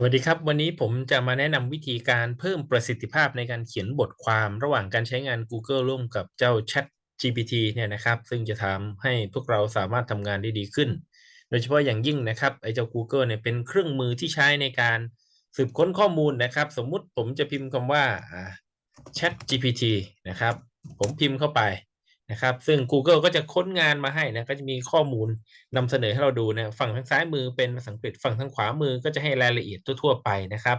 สวัสดีครับ วันนี้ผมจะมาแนะนำวิธีการเพิ่มประสิทธิภาพในการเขียนบทความระหว่างการใช้งาน Google ร่วมกับเจ้า Chat GPT เนี่ยนะครับ ซึ่งจะทำให้พวกเราสามารถทำงานได้ดีขึ้น โดยเฉพาะอย่างยิ่งนะครับไอ้เจ้า Google เนี่ยเป็นเครื่องมือที่ใช้ในการสืบค้นข้อมูลนะครับ สมมุติผมจะพิมพ์คำว่า Chat GPT นะครับ ผมพิมพ์เข้าไป นะครับ ซึ่ง Google ก็จะค้นงานมาให้นะก็จะมีข้อมูลนำเสนอให้เราดูนะฝั่งทางซ้ายมือเป็นภาษาอังกฤษฝั่งทางขวามือก็จะให้รายละเอียดทั่วๆไปนะครับ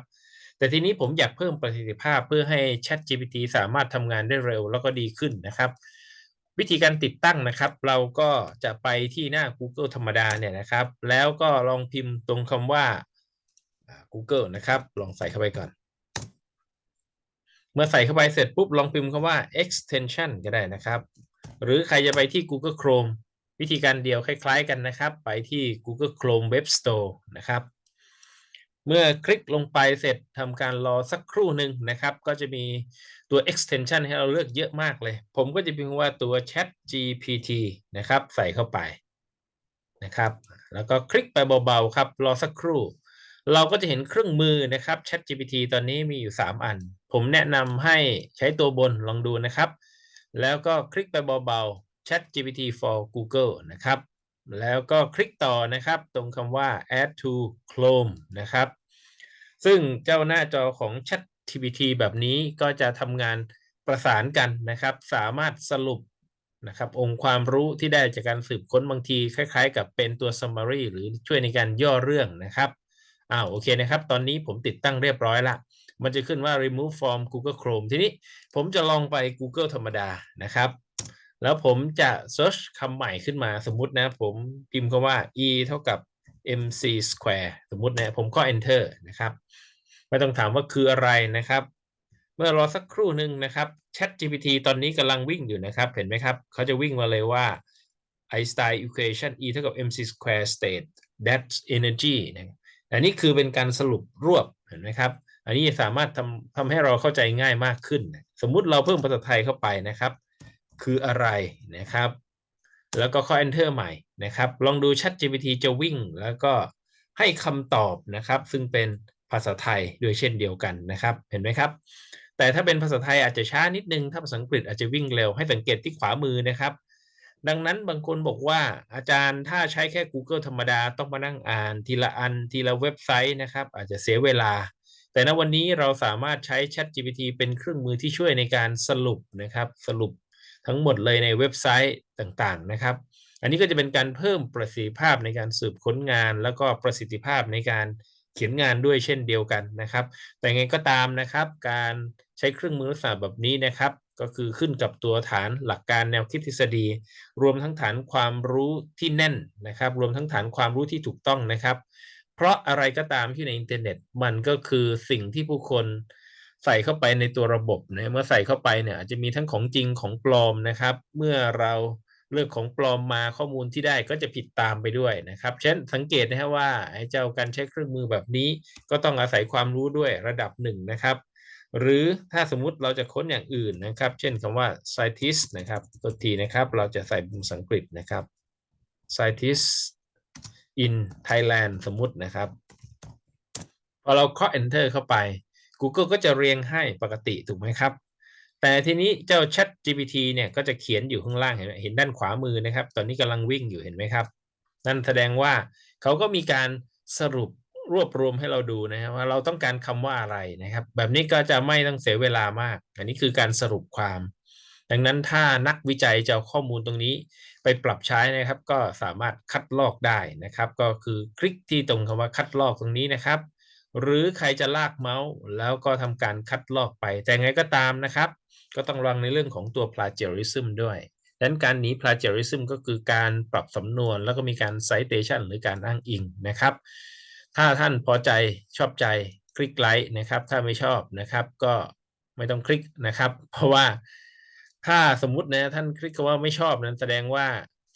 แต่ทีนี้ผมอยากเพิ่มประสิทธิภาพเพื่อให้ Chat GPT สามารถทำงานได้เร็วแล้วก็ดีขึ้นนะครับ วิธีการติดตั้งนะครับ เราก็จะไปที่หน้า Google ธรรมดาเนี่ยนะครับ แล้วก็ลองพิมพ์ตรงคำว่า Google นะครับ ลองใส่เข้าไปก่อน เมื่อใส่เข้าไปเสร็จปุ๊บลองพิมพ์คำว่า extension ก็ได้นะครับ หรือใครจะไปที่ Google Chrome วิธีการเดียวคล้าย ๆ กันนะครับ ไปที่ Google Chrome Web Store นะครับ เมื่อคลิกลงไปเสร็จทำการรอสักครู่หนึ่งนะครับ ก็จะมีตัว extension ให้เราเลือกเยอะมากเลย ผมก็จะพิมพ์ว่าตัว Chat GPT นะครับ ใส่เข้าไปนะครับ แล้วก็คลิกไปเบาๆครับ รอสักครู่ เราก็จะเห็นเครื่องมือนะครับ Chat GPT ตอนนี้มีอยู่ 3 อัน ผมแนะนำให้ใช้ตัวบนลองดูนะครับ แล้วก็คลิกไปเบาๆ Chat GPT for Google นะครับ แล้วก็คลิกต่อนะครับตรงคำว่า add to Chrome นะครับ ซึ่งเจ้าหน้าจอของ Chat GPT แบบนี้ก็จะทำงานประสานกันนะครับ สามารถสรุปนะครับองค์ความรู้ที่ได้จากการสืบค้นบางทีคล้ายๆ กับเป็นตัว summary หรือช่วยในการย่อเรื่องนะครับอ้าวโอเคนะครับ ตอนนี้ผมติดตั้งเรียบร้อยละ มันจะขึ้นว่า remove from Google Chrome ทีนี้ผมจะลองไป Google ธรรมดานะครับ แล้วผมจะ search คำใหม่ขึ้นมาสมมุตินะ ผมพิมพ์คำว่า e เท่ากับ mc square สมมุตินะ ผมก็ enter นะครับ ไม่ต้องถามว่าคืออะไรนะครับ เมื่อรอสักครู่หนึ่งนะครับ Chat GPT ตอนนี้กำลังวิ่งอยู่นะครับ เห็นไหมครับ เขาจะวิ่งมาเลยว่า Einstein equation e เท่ากับ mc square state that energy นะอันนี้คือเป็นการสรุปรวบเห็นไหมครับ อันนี้สามารถทำทำให้เราเข้าใจง่ายมากขึ้น สมมุติเราเพิ่มภาษาไทยเข้าไปนะครับ คืออะไรนะครับ แล้วก็ข้อ enter ใหม่นะครับ ลองดู Chat GPT จะวิ่ง แล้วก็ให้คำตอบนะครับ ซึ่งเป็นภาษาไทยด้วยเช่นเดียวกันนะครับ เห็นไหมครับ แต่ถ้าเป็นภาษาไทยอาจจะช้านิดนึง ถ้าภาษาอังกฤษอาจจะวิ่งเร็ว ให้สังเกตที่ขวามือนะครับ ดังนั้นบางคนบอกว่าอาจารย์ถ้าใช้แค่ Google ธรรมดาต้องมานั่งอ่านทีละอันทีละเว็บไซต์นะครับ อาจจะเสียเวลา แต่ณวันนี้เราสามารถใช้ Chat GPT เป็นเครื่องมือที่ช่วยในการสรุปนะครับ สรุปทั้งหมดเลยในเว็บไซต์ต่างๆนะครับ อันนี้ก็จะเป็นการเพิ่มประสิทธิภาพในการสืบค้นงาน แล้วก็ประสิทธิภาพในการเขียนงานด้วยเช่นเดียวกันนะครับ แต่ไงก็ตามนะครับ การใช้เครื่องมือลักษณะแบบนี้นะครับก็คือขึ้นกับตัวฐานหลักการแนวคิดทฤษฎี รวมทั้งฐานความรู้ที่แน่นนะครับ รวมทั้งฐานความรู้ที่ถูกต้องนะครับ เพราะอะไรก็ตามที่ในอินเทอร์เน็ต มันก็คือสิ่งที่ผู้คนใส่เข้าไปในตัวระบบนะเมื่อใส่เข้าไปเนี่ยอาจจะมีทั้งของจริงของปลอมนะครับ เมื่อเราเลือกของปลอมมาข้อมูลที่ได้ก็จะผิดตามไปด้วยนะครับ เช่นสังเกตนะฮะว่าไอ้เจ้าการใช้เครื่องมือแบบนี้ ก็ต้องอาศัยความรู้ด้วยระดับหนึ่งนะครับ หรือถ้าสมมุติเราจะค้นอย่างอื่นนะครับ เช่นคำว่า scientist นะครับตัวทีนะครับ เราจะใส่ภาษาอังกฤษนะครับ scientist in Thailand สมมุตินะครับ พอเราเคาะ enter เข้าไป Google ก็จะเรียงให้ปกติถูกไหมครับ แต่ทีนี้เจ้า Chat GPT เนี่ยก็จะเขียนอยู่ข้างล่างเห็นไหมเห็นด้านขวามือนะครับ ตอนนี้กำลังวิ่งอยู่เห็นไหมครับ นั่นแสดงว่าเขาก็มีการสรุปรวบรวมให้เราดูนะครับว่าเราต้องการคำว่าอะไรนะครับ แบบนี้ก็จะไม่ต้องเสียเวลามาก อันนี้คือการสรุปความ ดังนั้นถ้านักวิจัยจะเอาข้อมูลตรงนี้ไปปรับใช้นะครับ ก็สามารถคัดลอกได้นะครับ ก็คือคลิกที่ตรงคำว่าคัดลอกตรงนี้นะครับ หรือใครจะลากเมาส์แล้วก็ทำการคัดลอกไป แต่ไงก็ตามนะครับ ก็ต้องระวังในเรื่องของตัว plagiarism ด้วยดังนั้นการหนี plagiarism ก็คือการปรับสำนวนแล้วก็มีการ citation หรือการอ้างอิงนะครับ ถ้าท่านพอใจชอบใจคลิกไลค์นะครับ ถ้าไม่ชอบนะครับ ก็ไม่ต้องคลิกนะครับ เพราะว่า ถ้าสมมุตินะ ท่านคลิกว่าไม่ชอบนั้นแสดงว่า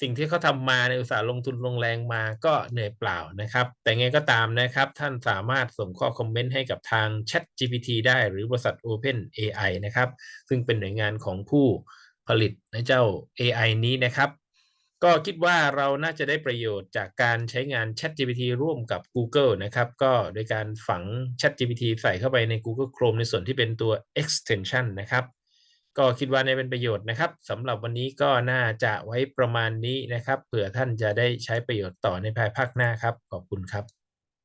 สิ่งที่เขาทำมาในอุตสาห์ลงทุนลงแรงมาก็เหนื่อยเปล่านะครับ แต่ไงก็ตามนะครับ ท่านสามารถส่งข้อคอมเมนต์ให้กับทาง Chat GPT ได้หรือบริษัท Open AI นะครับ ซึ่งเป็นหน่วยงานของผู้ผลิตในเจ้า AI นี้นะครับ ก็คิดว่าเราน่าจะได้ประโยชน์จากการใช้งาน ChatGPT ร่วมกับ Google นะครับ ก็โดยการฝัง ChatGPT ใส่เข้าไปใน Google Chrome ในส่วนที่เป็นตัว extension นะครับ ก็คิดว่าในเป็นประโยชน์นะครับสำหรับวันนี้ก็น่าจะไว้ประมาณนี้นะครับเผื่อท่านจะได้ใช้ประโยชน์ต่อในภายภาคหน้าครับ ขอบคุณครับ